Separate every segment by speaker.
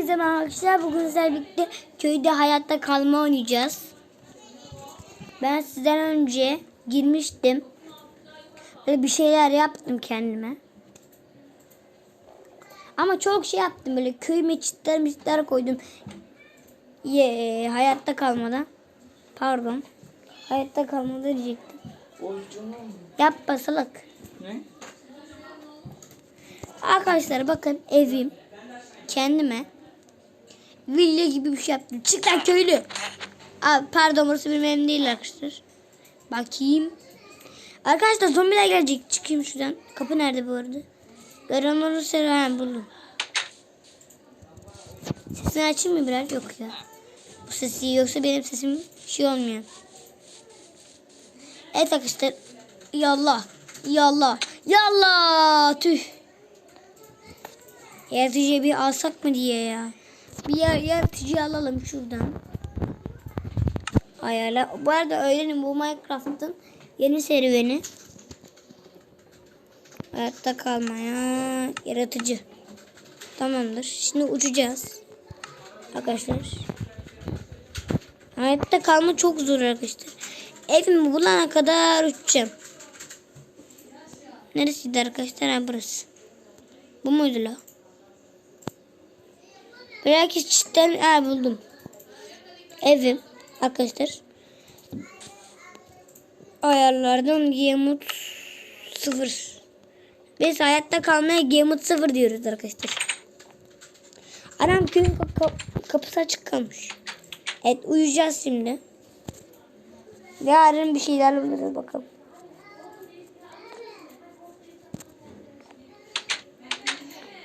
Speaker 1: Hepinize merhaba arkadaşlar. Bugün sizlerle birlikte köyde hayatta kalma oynayacağız. Ben sizden önce girmiştim. Böyle bir şeyler yaptım kendime. Ama çok şey yaptım böyle köy meçitler meçitler koydum. Ye, hayatta kalmadan. Pardon. Hayatta kalmadan diyecektim. Yapma salak.
Speaker 2: ne?
Speaker 1: Arkadaşlar bakın evim kendime villa gibi bir şey yaptım. Çık lan köylü. Abi pardon burası benim değil arkadaşlar. Bakayım. Arkadaşlar zombiler gelecek. Çıkayım şuradan. Kapı nerede bu arada? Gören olursa hemen buldum. Sesini açayım mı biraz? Yok ya. Bu sesi yoksa benim sesim şey olmuyor. Evet arkadaşlar. Yallah. Yallah. Yallah. Tüh. Yaratıcıyı bir alsak mı diye ya. Bir yer, yaratıcıyı alalım şuradan. Ayarla. Bu arada öğrenin bu Minecraft'ın yeni serüveni. Hayatta kalmaya yaratıcı. Tamamdır. Şimdi uçacağız. Arkadaşlar. Hayatta kalma çok zor arkadaşlar. Evimi bulana kadar uçacağım. Neresiydi arkadaşlar? Ha burası. Bu muydu la? Belki cidden ha buldum. Evim arkadaşlar. Ayarlardan Gemut 0. Biz hayatta kalmaya Gemut 0 diyoruz arkadaşlar. Anam köyün kap- kap- kapısı açık kalmış. Evet uyuyacağız şimdi. Yarın bir şeyler buluruz bakalım.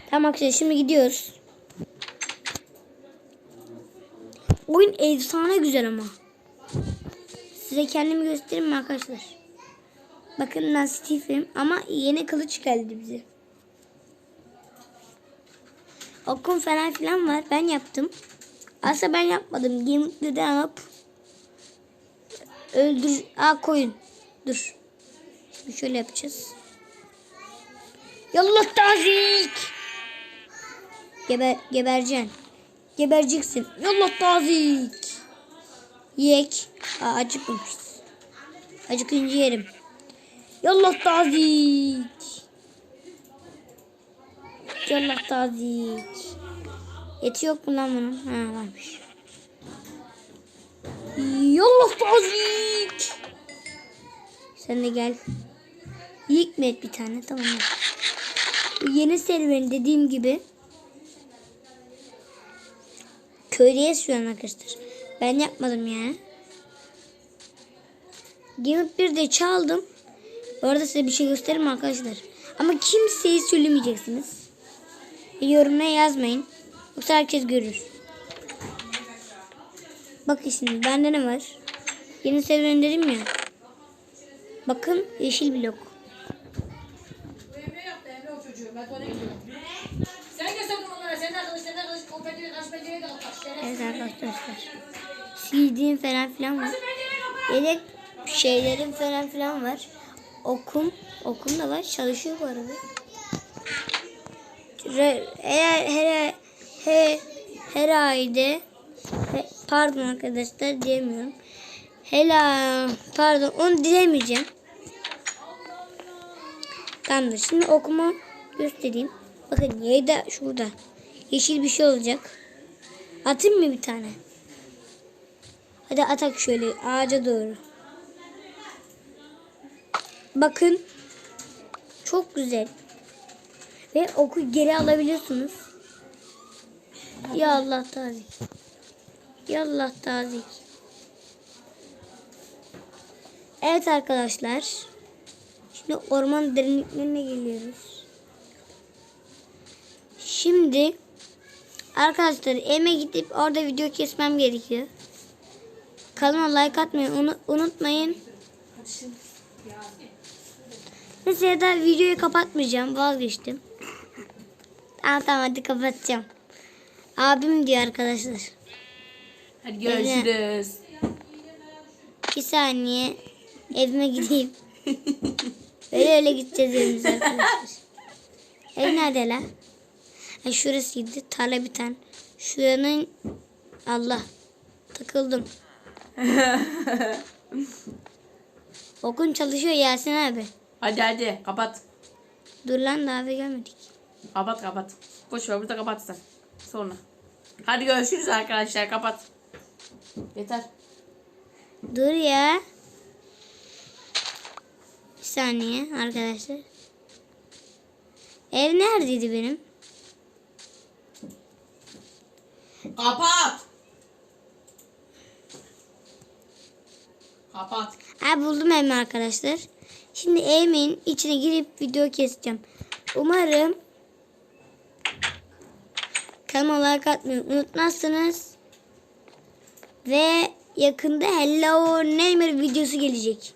Speaker 1: Tamam arkadaşlar şimdi gidiyoruz. Oyun efsane güzel ama. Size kendimi göstereyim mi arkadaşlar? Bakın ben Steve'im ama yeni kılıç geldi bize. Okum falan filan var. Ben yaptım. Aslında ben yapmadım. Game'de alıp öldür... Aa koyun. Dur. Şimdi şöyle yapacağız. Yallah tazik. Geber, gebereceksin. Gebereceksin. Yallah tazik. Yek. Aa, acıkmamışız. Acıkınca yerim. Yallah tazik. Yallah tazik. Eti yok mu lan bunun? Ha varmış. Yallah tazik. Sen de gel. Yiyik mi et bir tane? Tamam. Yeni serüven dediğim gibi köyde yaşıyorum arkadaşlar. Ben yapmadım yani. Game 1'de çaldım. Orada size bir şey gösteririm arkadaşlar. Ama kimseyi söylemeyeceksiniz. Yorumuna yazmayın. Yoksa herkes görür. Bakın şimdi bende ne var? Yeni serüven dedim ya. Bakın yeşil blok.
Speaker 3: Sen gösterdin onlara. Sen de arkadaş, sen de arkadaş. Pencereyi kaç pencereyi de.
Speaker 1: Evet arkadaşlar. Sildiğim falan filan var. Yedek şeylerim falan filan var. Okum. Okum da var. Çalışıyor bu arada. Re- Eğer her her her ayda pardon arkadaşlar diyemiyorum. Hela pardon onu diyemeyeceğim. Tamamdır. Şimdi okuma göstereyim. Bakın yayda şurada. Yeşil bir şey olacak. Atayım mı bir tane? Hadi atak şöyle ağaca doğru. Bakın. Çok güzel. Ve oku geri alabiliyorsunuz. Ya Allah tazik. Ya Allah tazik. Evet arkadaşlar. Şimdi orman derinliklerine geliyoruz. Şimdi arkadaşlar eme gidip orada video kesmem gerekiyor. Kanalıma like atmayı unu- unutmayın. Neyse ya da videoyu kapatmayacağım. Vazgeçtim. Tamam tamam hadi kapatacağım. Abim diyor arkadaşlar.
Speaker 3: Hadi görüşürüz.
Speaker 1: Bir saniye evime gideyim. öyle öyle gideceğiz evimize arkadaşlar. Ev nerede lan? Ha, şurasıydı. Tarla biten. Şuranın Allah takıldım. Okun çalışıyor Yasin abi.
Speaker 3: Hadi hadi kapat.
Speaker 1: Dur lan daha bir gelmedik.
Speaker 3: Kapat kapat. Boş ver burada kapat sen. Sonra. Hadi görüşürüz arkadaşlar kapat. Yeter.
Speaker 1: Dur ya. Bir saniye arkadaşlar. Ev neredeydi benim?
Speaker 3: Kapat. Kapat.
Speaker 1: Ha buldum evimi arkadaşlar. Şimdi evimin içine girip video keseceğim. Umarım kanalıma like unutmazsınız. Ve yakında Hello Neighbor videosu gelecek.